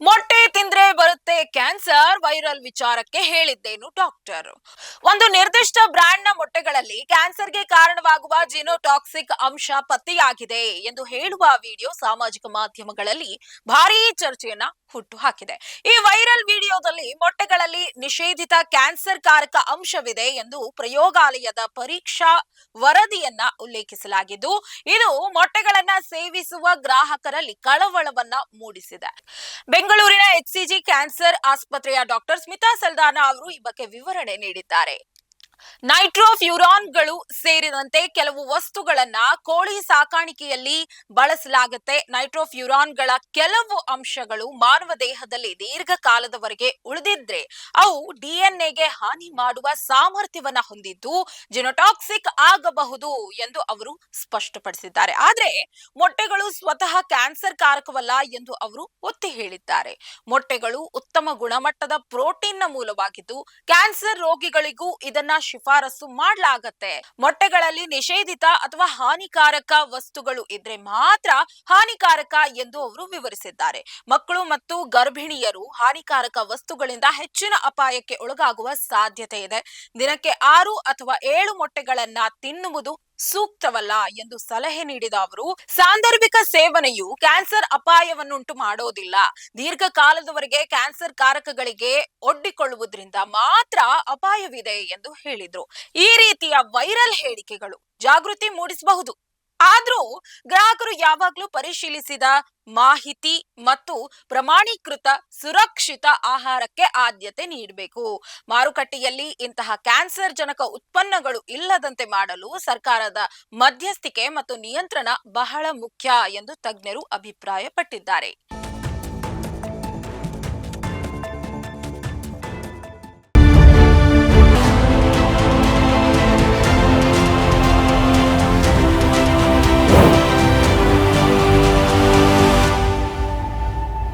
ಮೊಟ್ಟೆ ತಿಂದ್ರೆ ಬರುತ್ತೆ ಕ್ಯಾನ್ಸರ್ ವೈರಲ್ ವಿಚಾರಕ್ಕೆ ಹೇಳಿದ್ದೇನು ಡಾಕ್ಟರ್. ಒಂದು ನಿರ್ದಿಷ್ಟ ಬ್ರಾಂಡ್ನ ಮೊಟ್ಟೆಗಳಲ್ಲಿ ಕ್ಯಾನ್ಸರ್ಗೆ ಕಾರಣವಾಗುವ ಜಿನೋಟಾಕ್ಸಿಕ್ ಅಂಶ ಪತ್ತೆಯಾಗಿದೆ ಎಂದು ಹೇಳುವ ವಿಡಿಯೋ ಸಾಮಾಜಿಕ ಮಾಧ್ಯಮಗಳಲ್ಲಿ ಭಾರೀ ಚರ್ಚೆಯನ್ನ ಹುಟ್ಟು ಹಾಕಿದೆ. ಈ ವೈರಲ್ ವಿಡಿಯೋದಲ್ಲಿ ಮೊಟ್ಟೆಗಳಲ್ಲಿ ನಿಷೇಧಿತ ಕ್ಯಾನ್ಸರ್ ಕಾರಕ ಅಂಶವಿದೆ ಎಂದು ಪ್ರಯೋಗಾಲಯದ ಪರೀಕ್ಷಾ ವರದಿಯನ್ನ ಉಲ್ಲೇಖಿಸಲಾಗಿದ್ದು, ಇದು ಮೊಟ್ಟೆಗಳನ್ನ ಸೇವಿಸುವ ಗ್ರಾಹಕರಲ್ಲಿ ಕಳವಳವನ್ನ ಮೂಡಿಸಿದೆ. ಬೆಂಗಳೂರಿನ ಎಚ್ಸಿಜಿ ಕ್ಯಾನ್ಸರ್ ಆಸ್ಪತ್ರೆಯ ಡಾಕ್ಟರ್ ಸ್ಮಿತಾ ಸಲ್ದಾನ ಅವರು ಈ ಬಗ್ಗೆ ವಿವರಣೆ ನೀಡಿದ್ದಾರೆ. ನೈಟ್ರೋಫ್ಯೂರಾನ್ಗಳು ಸೇರಿದಂತೆ ಕೆಲವು ವಸ್ತುಗಳನ್ನ ಕೋಳಿ ಸಾಕಾಣಿಕೆಯಲ್ಲಿ ಬಳಸಲಾಗುತ್ತೆ. ನೈಟ್ರೋಫ್ಯೂರಾನ್ಗಳ ಕೆಲವು ಅಂಶಗಳು ಮಾನವ ದೇಹದಲ್ಲಿ ದೀರ್ಘಕಾಲದವರೆಗೆ ಉಳಿದಿದ್ರೆ ಅವು ಡಿಎನ್ಎಗೆ ಹಾನಿ ಮಾಡುವ ಸಾಮರ್ಥ್ಯವನ್ನ ಹೊಂದಿದ್ದು ಜಿನೋಟಾಕ್ಸಿಕ್ ಆಗಬಹುದು ಎಂದು ಅವರು ಸ್ಪಷ್ಟಪಡಿಸಿದ್ದಾರೆ. ಆದ್ರೆ ಮೊಟ್ಟೆಗಳು ಸ್ವತಃ ಕ್ಯಾನ್ಸರ್ ಕಾರಕವಲ್ಲ ಎಂದು ಅವರು ಒತ್ತಿ ಹೇಳಿದ್ದಾರೆ. ಮೊಟ್ಟೆಗಳು ಉತ್ತಮ ಗುಣಮಟ್ಟದ ಪ್ರೋಟೀನ್ನ ಮೂಲವಾಗಿದ್ದು ಕ್ಯಾನ್ಸರ್ ರೋಗಿಗಳಿಗೂ ಇದನ್ನ ಶಿಫಾರಸು ಮಾಡಲಾಗತ್ತೆ. ಮೊಟ್ಟೆಗಳಲ್ಲಿ ನಿಷೇಧಿತ ಅಥವಾ ಹಾನಿಕಾರಕ ವಸ್ತುಗಳು ಇದ್ರೆ ಮಾತ್ರ ಹಾನಿಕಾರಕ ಎಂದು ಅವರು ವಿವರಿಸಿದ್ದಾರೆ. ಮಕ್ಕಳು ಮತ್ತು ಗರ್ಭಿಣಿಯರು ಹಾನಿಕಾರಕ ವಸ್ತುಗಳಿಂದ ಹೆಚ್ಚಿನ ಅಪಾಯಕ್ಕೆ ಒಳಗಾಗುವ ಸಾಧ್ಯತೆ ಇದೆ. ದಿನಕ್ಕೆ ಆರು ಅಥವಾ ಏಳು ಮೊಟ್ಟೆಗಳನ್ನ ತಿನ್ನುವುದು ಸೂಕ್ತವಲ್ಲ ಎಂದು ಸಲಹೆ ನೀಡಿದ ಅವರು, ಸಾಂದರ್ಭಿಕ ಸೇವನೆಯು ಕ್ಯಾನ್ಸರ್ ಅಪಾಯವನ್ನುಂಟು ಮಾಡೋದಿಲ್ಲ. ದೀರ್ಘಕಾಲದವರೆಗೆ ಕ್ಯಾನ್ಸರ್ ಕಾರಕಗಳಿಗೆ ಒಡ್ಡಿಕೊಳ್ಳುವುದರಿಂದ ಮಾತ್ರ ಅಪಾಯವಿದೆ ಎಂದು ಹೇಳಿದ್ರು. ಈ ರೀತಿಯ ವೈರಲ್ ಹೇಳಿಕೆಗಳು ಜಾಗೃತಿ ಮೂಡಿಸಬಹುದು. ಆದ್ರೂ ಗ್ರಾಹಕರು ಯಾವಾಗ್ಲೂ ಪರಿಶೀಲಿಸಿದ ಮಾಹಿತಿ ಮತ್ತು ಪ್ರಮಾಣೀಕೃತ ಸುರಕ್ಷಿತ ಆಹಾರಕ್ಕೆ ಆದ್ಯತೆ ನೀಡಬೇಕು. ಮಾರುಕಟ್ಟೆಯಲ್ಲಿ ಇಂತಹ ಕ್ಯಾನ್ಸರ್ ಜನಕ ಉತ್ಪನ್ನಗಳು ಇಲ್ಲದಂತೆ ಮಾಡಲು ಸರ್ಕಾರದ ಮಧ್ಯಸ್ಥಿಕೆ ಮತ್ತು ನಿಯಂತ್ರಣ ಬಹಳ ಮುಖ್ಯ ಎಂದು ತಜ್ಞರು ಅಭಿಪ್ರಾಯಪಟ್ಟಿದ್ದಾರೆ.